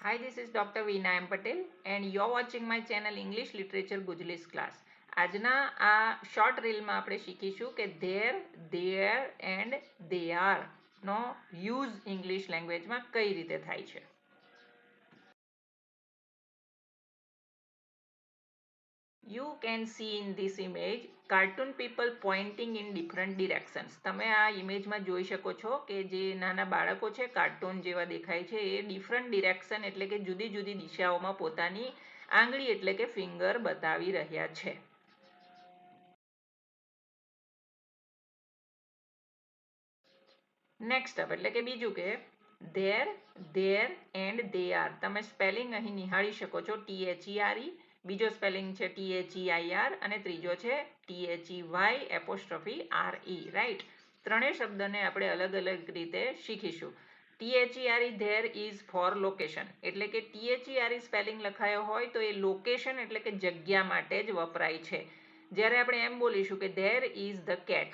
Hi, this is Dr. Veena M. Patel and you're watching my channel English Literature Gujalis class. આજના આ short રીલમાં આપણે શીખીશું કે there their and they are નો use English લેંગ્વેજમાં કઈ રીતે થાય છે you can see in this image cartoon people pointing in different directions તમે આ ઇમેજમાં જોઈ શકો છો કે જે નાના બાળકો છે કાર્ટૂન જેવા દેખાય છે, એ ડિફરન્ટ ડિરેક્શન એટલે કે જુદી જુદી દિશાઓમાં પોતાની આંગળી એટલે કે ફિંગર બતાવી રહ્યા છે. નેક્સ્ટ અપ એટલે કે બીજું કે there their and they are તમે સ્પેલિંગ અહીં નિહાળી શકો છો T H E R E બીજો સ્પેલિંગ છે T H E I R અને ત્રીજો છે T H E Y apostrophe R E, right? ત્રણેય શબ્દને આપણે અલગ અલગ રીતે શીખીશું. T H E R E there is for location. એટલે કે T H E R E spelling લખાયો હોય તો એ લોકેશન એટલે કે જગ્યા માટે જ વપરાય છે. જ્યારે આપણે એમ બોલીશું કે ધેર ઇઝ ધ કેટ,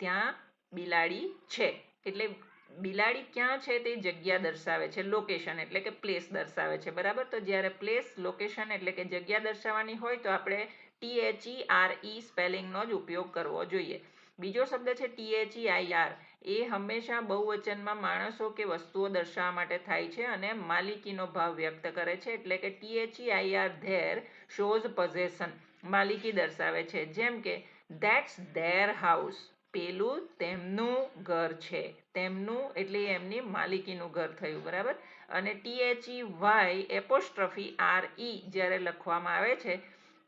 ત્યાં બિલાડી છે. એટલે બિલાડી ક્યાં છે તે જગ્યા દર્શાવે છે લોકેશન એટલે કે પ્લેસ દર્શાવે છે બરાબર? તો જ્યારે પ્લેસ લોકેશન એટલે કે જગ્યા દર્શાવવાની હોય તો આપણે T H E R E સ્પેલિંગનો જ ઉપયોગ કરવો જોઈએ. બીજો શબ્દ છે T H E I R એ હંમેશા બહુવચનમાં માણસો કે વસ્તુઓ દર્શાવવા માટે થાય છે અને માલિકીનો ભાવ વ્યક્ત કરે છે એટલે કે T H E I R their shows possession માલિકી દર્શાવે છે. જેમ કે ધેટ્સ ધેર હાઉસ પેલું તેમનું ઘર છે. તેમનું એટલે એમની માલિકીનું ઘર થયું, બરાબર? અને T H E Y apostrophe R E જ્યારે લખવામાં આવે છે,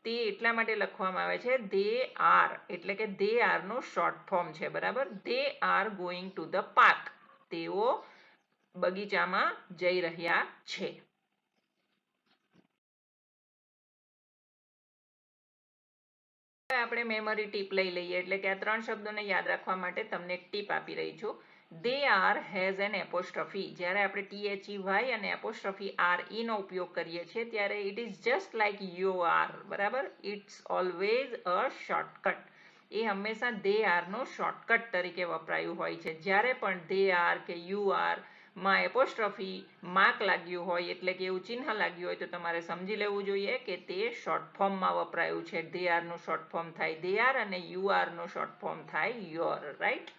તે એટલા માટે લખવામાં આવે છે દે આર એટલે કે દે આરનું શોર્ટ ફોર્મ છે, બરાબર? They're going to the park તેઓ બગીચામાં જઈ રહ્યા છે. આપણે મેમરી ટીપ લઈ લઈએ. એટલે કે આ ત્રણ શબ્દોને યાદ રાખવા માટે તમને ટીપ આપી રહી છું. They are has an apostrophe જ્યારે આપણે ટી એચ ઈ વાય અને એપોસ્ટ્રફી આર ઈ નો ઉપયોગ કરીએ છીએ, ત્યારે it is just like you are બરાબર? ઇટ્સ ઓલવેઝ અ શોર્ટકટ એ હંમેશા દે આરનો શોર્ટકટ તરીકે વપરાયું હોય છે. જ્યારે પણ દે આર કે યુ આર માં એપોસ્ટ્રોફી માર્ક લાગ્યું હોય એટલે કે એવું ચિહ્ન લાગ્યું હોય તો તમારે સમજી લેવું જોઈએ કે તે શોર્ટ ફોર્મમાં વપરાયું છે. દે આરનું શોર્ટ ફોર્મ થાય. દે આર અને યુ આરનું શોર્ટ ફોર્મ થાય. You're right